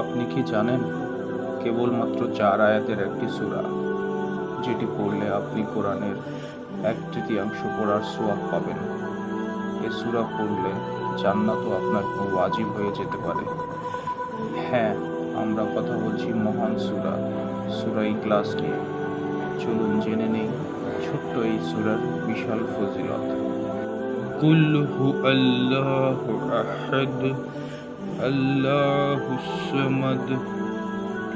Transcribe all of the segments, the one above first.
আপনি কি জানেন? কেবলমাত্র চার আয়াতের একটি সুরা, যেটি পড়লে আপনি কোরআনের এক তৃতীয়াংশ পড়ার সোয়াব পাবেন। এ সুরা পড়লে জান্নাতও আপনার ওয়াজিব হয়ে যেতে পারে। হ্যাঁ আমরা কথা বলছি মহান সুরা সুরাই ক্লাস নিয়ে। চলুন জেনে নেই ছোট্ট এই সুরার বিশাল ফজিলত। কুল আল্লাহ আহাদ। الله الصمد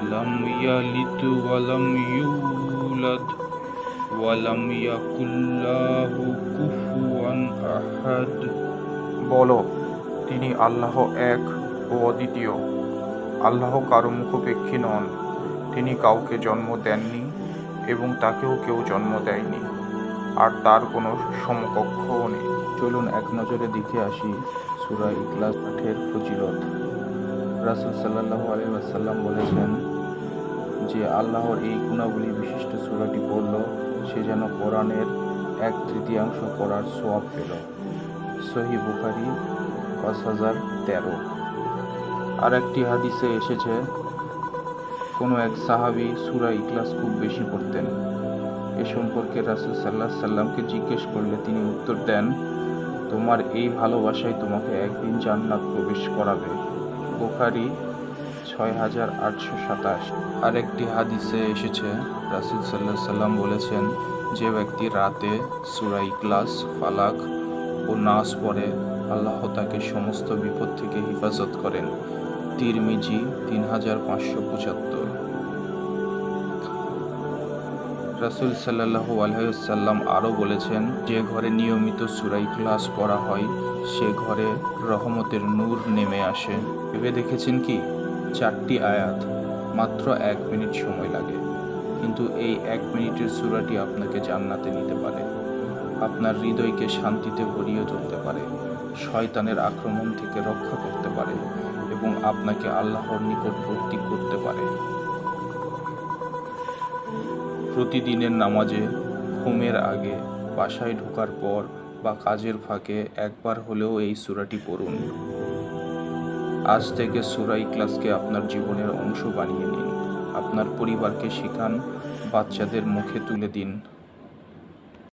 لم يلد ولم يولد ولم يكن له كفوا أحد বলো তিনি আল্লাহ এক ও অদ্বিতীয় আল্লাহ কারো মুখোপেক্ষী নন তিনি কাউকে জন্ম দেননি এবং তাকেও কেউ জন্ম দেয়নি আর তার কোনো সমকক্ষও নেই চলুন এক নজরে দেখে আসি সূরা ইখলাস পাঠের ফজিলত। রাসূল সাল্লাল্লাহু আলাইহি ওয়াসাল্লাম বলেছেন যে, আল্লাহর এই গুণাবলী বিশিষ্ট সূরাটি পড়ল, সে যেন কোরআনের এক তৃতীয়াংশ পড়ার সোয়াব পেল। সহি বুখারি, পাঁচ হাজার তেরো। আর একটি হাদিসে এসেছে, কোনো এক সাহাবী সুরা ইকলাস খুব বেশি পড়তেন। এ সম্পর্কে রাসূল সাল্লাহ সাল্লামকে জিজ্ঞেস করলে তিনি উত্তর দেন তোমার এই ভালোবাসাই তোমাকে একদিন জান্নাত প্রবেশ করাবে। বুখারি ছয় হাজার আটশো সাতাশ। আরেকটি হাদিসে এসেছে, রাসুল সাল্লাহ সাল্লাম বলেছেন, যে ব্যক্তি রাতে সুরাই ক্লাস ফালাক ও নাস পরে আল্লাহ তাকে সমস্ত বিপদ থেকে হেফাজত করেন। তিরমিজি তিন হাজার পাঁচশো পঁচাত্তর। রাসুল সাল্লাহু আলহাম আরও বলেছেন, যে ঘরে নিয়মিত সুরাই ক্লাস পড়া হয়, সে ঘরে রহমতের নূর নেমে আসে। ভেবে দেখেছেন কি? চারটি আয়াত, মাত্র এক মিনিট সময় লাগে। কিন্তু এই এক মিনিটের সুরাটি আপনাকে জান্নাতে নিতে পারে। আপনার হৃদয়কে শান্তিতে ভরিয়ে তুলতে পারে, শয়তানের আক্রমণ থেকে রক্ষা করতে পারে এবং আপনাকে আল্লাহর নিকটবর্তী করতে পারে। প্রতিদিনের নামাজে ঘুমের আগে বাসায় ঢোকার পর বা কাজের ফাঁকে একবার হলেও এই সুরাটি পড়ুন। আজ থেকে সুরাই ক্লাসকে আপনার জীবনের অংশ বানিয়ে নিন। আপনার পরিবারকে শেখান, বাচ্চাদের মুখে তুলে দিন।